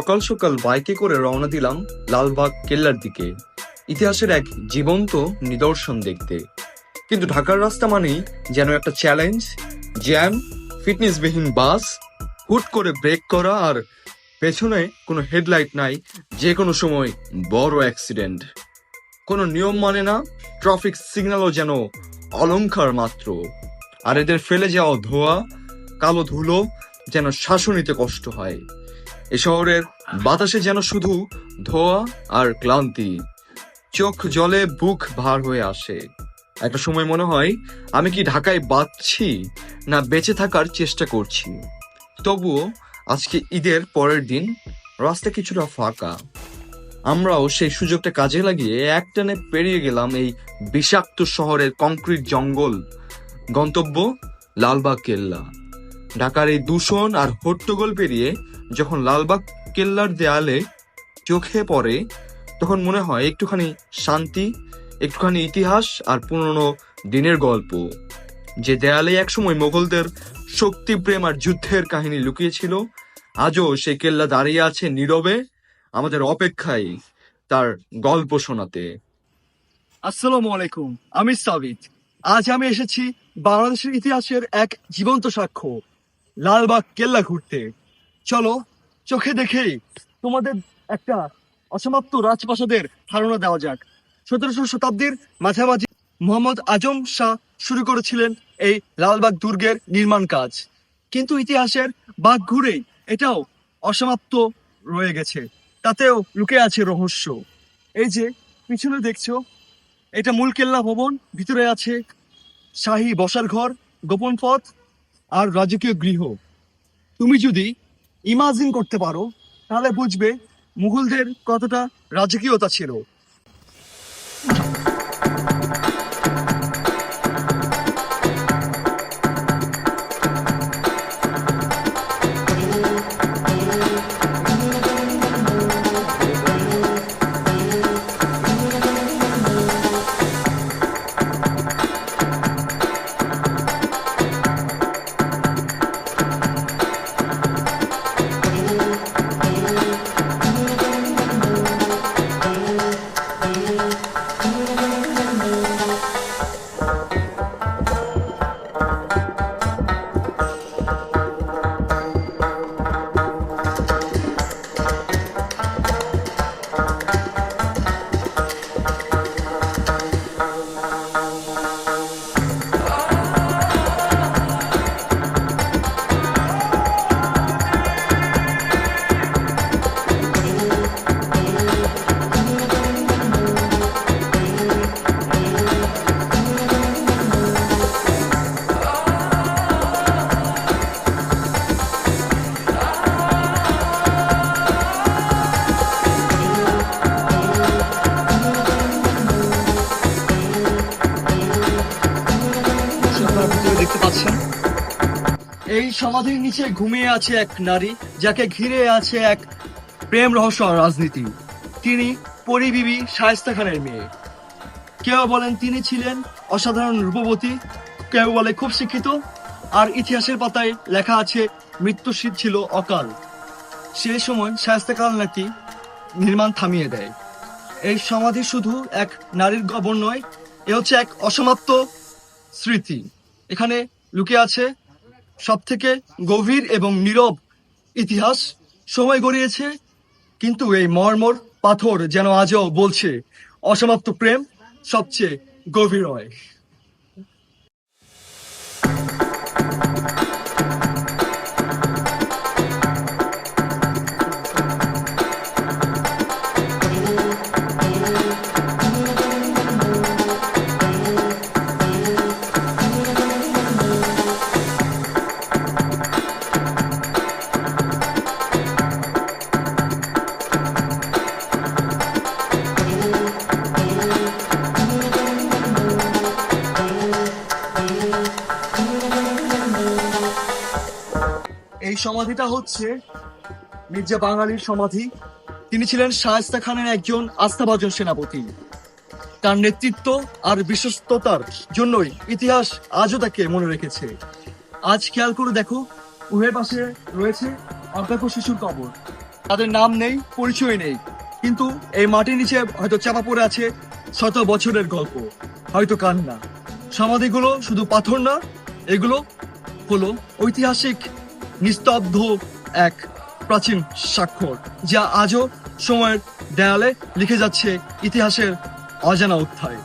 সকাল সকাল বাইকে করে রওনা দিলাম লালবাগ কেল্লার দিকে। ইতিহাসের এক জীবন্ত নিদর্শন দেখতে। কিন্তু ঢাকার রাস্তা মানেই যেন একটা চ্যালেঞ্জ জ্যাম ফিটনেসবিহীন বাস, হুট করে ব্রেক করা আর পেছনে কোনো হেডলাইট নাই যে কোনো সময় বড় অ্যাক্সিডেন্ট কোনো নিয়ম মানে না ট্রাফিক সিগন্যালও যেন অলংকার মাত্র। আর এদের ফেলে যাওয়া ধোয়া, কালো ধুলো যেন শ্বাস নিতে কষ্ট হয়। এ শহরের বাতাসে যেন শুধু ধোয়া আর ক্লান্তি। চোখ জলে বুক ভার হয়ে আসে। একটা সময় মনে হয়, আমি কি ঢাকায় বাঁচছি না বেঁচে থাকার চেষ্টা করছি। তবুও আজকে ঈদের পরের দিন রাস্তা কিছুটা ফাঁকা। আমরাও সেই সুযোগটা কাজে লাগিয়ে একটানে পেরিয়ে গেলাম এই বিষাক্ত শহরের কংক্রিট জঙ্গল। গন্তব্য লালবাগ কেল্লা ঢাকার এই দূষণ আর হট্টগোল পেরিয়ে যখন লালবাগ কেল্লার দেয়ালে চোখে পড়ে, তখন মনে হয় একটুখানি শান্তি, একটুখানি ইতিহাস আর পুরনো দিনের গল্প। যে দেয়ালে একসময় মোগলদের শক্তি, প্রেম আর যুদ্ধের কাহিনী লুকিয়েছিল, আজও সেই কেল্লা দাঁড়িয়ে আছে নীরবে, আমাদের অপেক্ষায় তার গল্প শোনাতে। আসসালামু আলাইকুম, আমি সাবিত। আজ আমি এসেছি বাংলাদেশের ইতিহাসের এক জীবন্ত সাক্ষ্য, লালবাগ কেল্লা ঘুরতে। চলো চোখে দেখেই তোমাদের একটা অসমাপ্ত রাজপ্রাসাদের ধারণা দেওয়া যাক। সতেরোশো শতাব্দীর মাঝামাঝি মোহাম্মদ আজম শাহ শুরু করেছিলেন এই লালবাগ দুর্গের নির্মাণ কাজ। কিন্তু ইতিহাসের বাঘ ঘুরেই এটাও অসমাপ্ত রয়ে গেছে। তাতেও লুকে আছে রহস্য। এই যে, পিছনে দেখছ, এটা মূল কেল্লা ভবন, ভিতরে আছে শাহী বসার ঘর, গোপন পথ আর রাজকীয় গৃহ। তুমি যদি ইমাজিন করতে পারো তাহলে বুঝবে মুঘলদের কতটা রাজকীয়তা ছিল। এই সমাধির নিচে ঘুমিয়ে আছে এক নারী, যাকে ঘিরে আছে এক প্রেম রহস্য রাজনীতি। তিনি পরিবিবি শায়েস্তা খানের মেয়ে। কেউ বলেন তিনি ছিলেন অসাধারণ রূপবতী, কেউ বলে খুব শিক্ষিত, আর ইতিহাসের পাতায় লেখা আছে মৃত্যুশীত ছিল অকাল। সে সময় শায়েস্তা খান নাকি নির্মাণ থামিয়ে দেয়। এই সমাধি শুধু এক নারীর গবর নয়, এ হচ্ছে এক অসমাপ্ত স্মৃতি। এখানে লুকিয়ে আছে সব থেকে গভীর এবং নীরব ইতিহাস সময় গড়িয়েছে। কিন্তু এই মর্মর পাথর যেন আজও বলছে, অসমাপ্ত প্রেম সবচেয়ে গভীর হয়। সমাধিটা হচ্ছে মির্জা বাঙালির সমাধি। তিনি ছিলেন শায়েস্তা খানের একজন আস্থাভাজন সেনাপতি। তার নেতৃত্ব আর বিশ্বস্ততার জন্যই ইতিহাস আজও তাকে মনে রেখেছে। আজ খেয়াল করে দেখো উভয়ের পাশে রয়েছে অজ্ঞাত শিশুর কবর। তাদের নাম নেই, পরিচয় নেই। কিন্তু এই মাটির নিচে হয়তো চাপা পড়ে আছে শত বছরের গল্প, হয়তো কান্না। সমাধিগুলো শুধু পাথর না, এগুলো হলো ঐতিহাসিক নিস্তব্ধ এক প্রাচীন স্বাক্ষর যা আজও সময়ের দেয়ালে লিখে যাচ্ছে ইতিহাসের অজানা অধ্যায়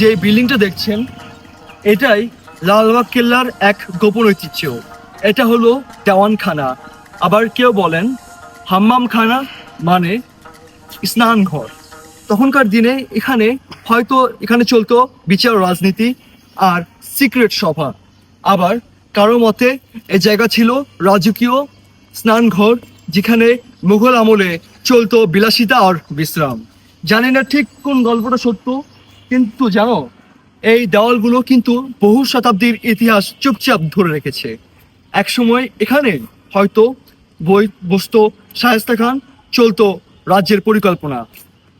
যে বিল্ডিংটা দেখছেন, এটাই লালবাগ কেল্লার এক গোপন ঐতিহ্য। এটা হলো দেওয়ানখানা। আবার কেউ বলেন হাম্মামখানা মানে স্নান ঘর তখনকার দিনে এখানে হয়তো এখানে চলতো বিচার রাজনীতি আর সিক্রেট সভা। আবার কারও মতে এই জায়গা ছিল রাজকীয় স্নানঘর, যেখানে মুঘল আমলে চলতো বিলাসিতা আর বিশ্রাম। জানি না ঠিক কোন গল্পটা সত্য কিন্তু জানো, এই দেওয়ালগুলো কিন্তু বহু শতাব্দীর ইতিহাস চুপচাপ ধরে রেখেছে। একসময় এখানে হয়তো বই, বসত, শায়েস্তা খান চলতো রাজ্যের পরিকল্পনা।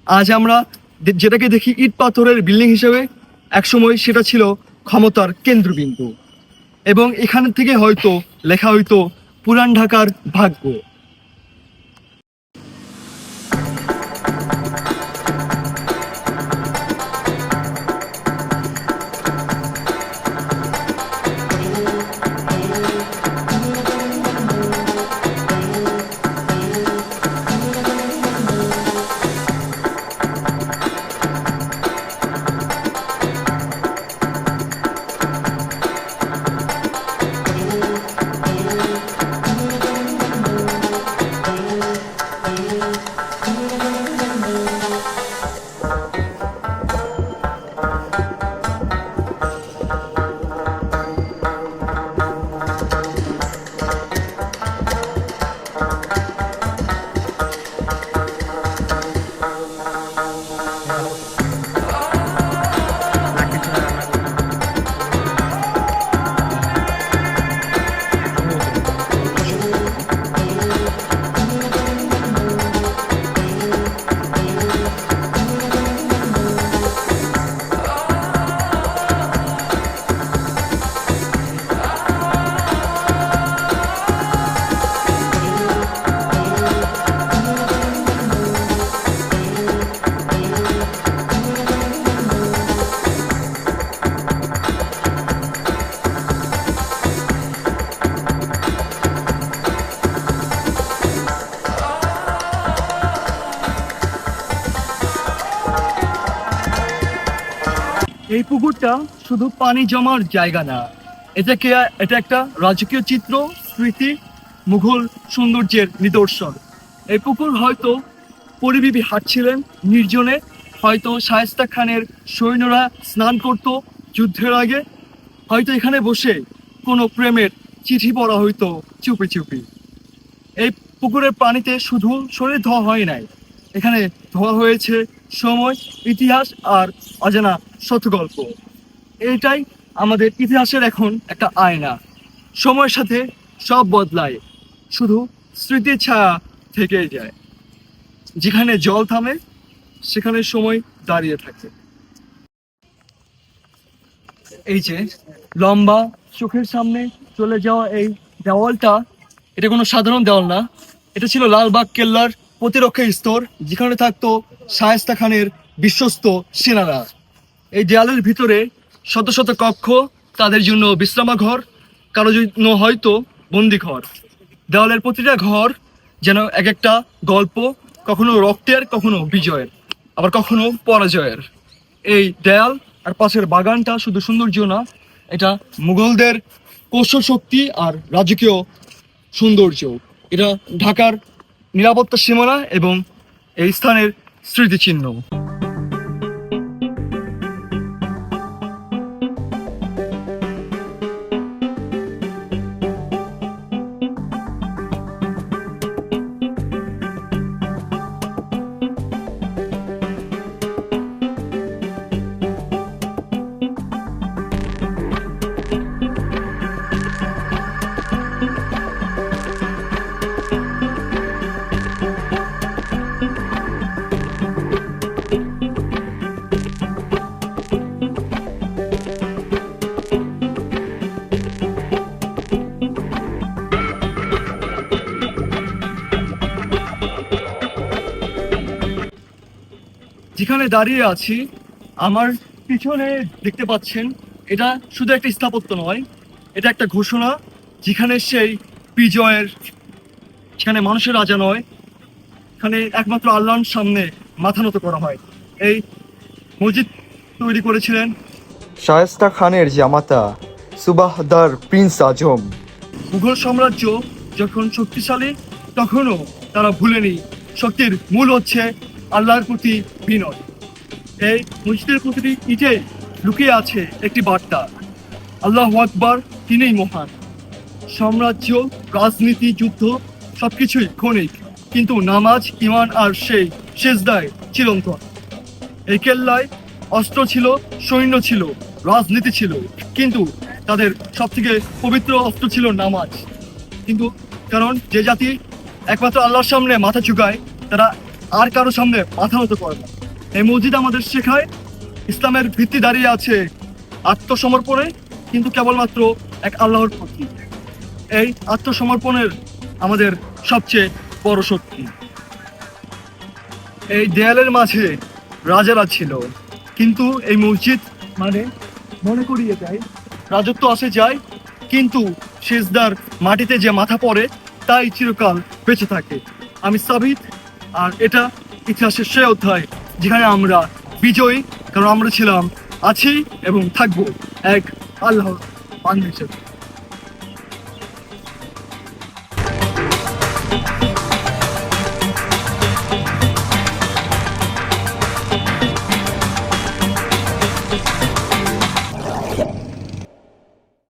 আজ আমরা যেটাকে দেখি ইট পাথরের বিল্ডিং হিসেবে, একসময় সেটা ছিল ক্ষমতার কেন্দ্রবিন্দু। এবং এখান থেকে হয়তো লেখা হইতো পুরান ঢাকার ভাগ্য। পুকুরটা শুধু পানি জমার জায়গা না এটাকে এটা একটা রাজকীয় চিত্র, স্মৃতি, মুঘল সৌন্দর্যের নিদর্শন? এই পুকুর হয়তো পরিবিবি হাঁটছিলেন, নির্জনে হয়তো শায়েস্তা খানের সৈন্যরা স্নান করত যুদ্ধের আগে, হয়তো এখানে বসে কোনো প্রেমের চিঠি পড়া হইতো চুপি চুপি। এই পুকুরের পানিতে শুধু শরীর ধোয়া হয় নাই এখানে ধোয়া হয়েছে সময়, ইতিহাস আর অজানা শত গল্প এইটাই আমাদের ইতিহাসের এখন একটা আয়না। সময়ের সাথে সব বদলায়, শুধু স্মৃতির ছায়া থেকে যায়। যেখানে জল থামে, সেখানে সময় দাঁড়িয়ে থাকে। এই যে লম্বা চোখের সামনে চলে যাওয়া এই দেওয়ালটা, এটা কোনো সাধারণ দেওয়াল না। এটা ছিল লালবাগ কেল্লার প্রতিরক্ষা স্তর, যেখানে থাকতো শায়েস্তা খানের বিশ্বস্ত সেনারা। এই দেয়ালের ভিতরে শত শত কক্ষ, তাদের জন্য বিশ্রামাঘর, কারও জন্য হয়তো বন্দিঘর। দেওয়ালের প্রতিটা ঘর যেন এক একটা গল্প, কখনো রক্তের, কখনো বিজয়ের, আবার কখনো পরাজয়ের। এই দেয়াল আর পাশের বাগানটা শুধু সৌন্দর্য না, এটা মুঘলদের কৌশল শক্তি আর রাজকীয় সৌন্দর্য। এটা ঢাকার নিরাপত্তা সীমানা এবং এই স্থানের স্মৃতিচিহ্ন। যেখানে দাঁড়িয়ে আছি আমার পিছনে দেখতে পাচ্ছেন এটা শুধু একটা স্থাপত্য নয় এটা একটা ঘোষণা যেখানে সেই বিজয়ের সেখানে মানুষের রাজা নয় এখানে একমাত্র আল্লাহর সামনে মাথা নত করা হয়। এই মসজিদ তৈরি করেছিলেন শায়েস্তা খানের জামাতা সুবাহদার প্রিন্স আজম। মুঘল সাম্রাজ্য যখন শক্তিশালী তখনও তারা ভুলেনি। শক্তির মূল হচ্ছে আল্লাহর প্রতি বিনয়। এই মসজিদের প্রতিটি ইটে লুকিয়ে আছে একটি বার্তা। আল্লাহ আকবার, তিনিই মহান। সাম্রাজ্য, রাজনীতি, যুদ্ধ, সবকিছুই ক্ষণিক, কিন্তু নামাজ ইমান আর সেই শেষদায় চিরন্তন। এই কেল্লায় অস্ত্র ছিল, সৈন্য ছিল, রাজনীতি ছিল, কিন্তু তাদের সব থেকে পবিত্র অস্ত্র ছিল নামাজ। কিন্তু কারণ যে জাতি একমাত্র আল্লাহর সামনে মাথা চুকায় তারা আর কারও সামনে মাথা নত করে না। এই মসজিদ আমাদের শেখায় ইসলামের ভিত্তি দাঁড়িয়ে আছে আত্মসমর্পণে, কিন্তু কেবলমাত্র এক আল্লাহর প্রতি। এই আত্মসমর্পণের আমাদের সবচেয়ে বড় শক্তি। এই দেয়ালের মাঝে রাজারা ছিল, কিন্তু এই মসজিদ মানে মনে করিয়ে দেয়, রাজত্ব আসে যায়, কিন্তু শেষদার মাটিতে যে মাথা পড়ে, তাই চিরকাল বেঁচে থাকে। আমি সাবিত আর এটা ইতিহাসের সে অধ্যায় যেখানে আমরা বিজয়ী, কারণ আমরা ছিলাম, আছি এবং থাকব এক আল্লাহ বান্দা হিসেবে।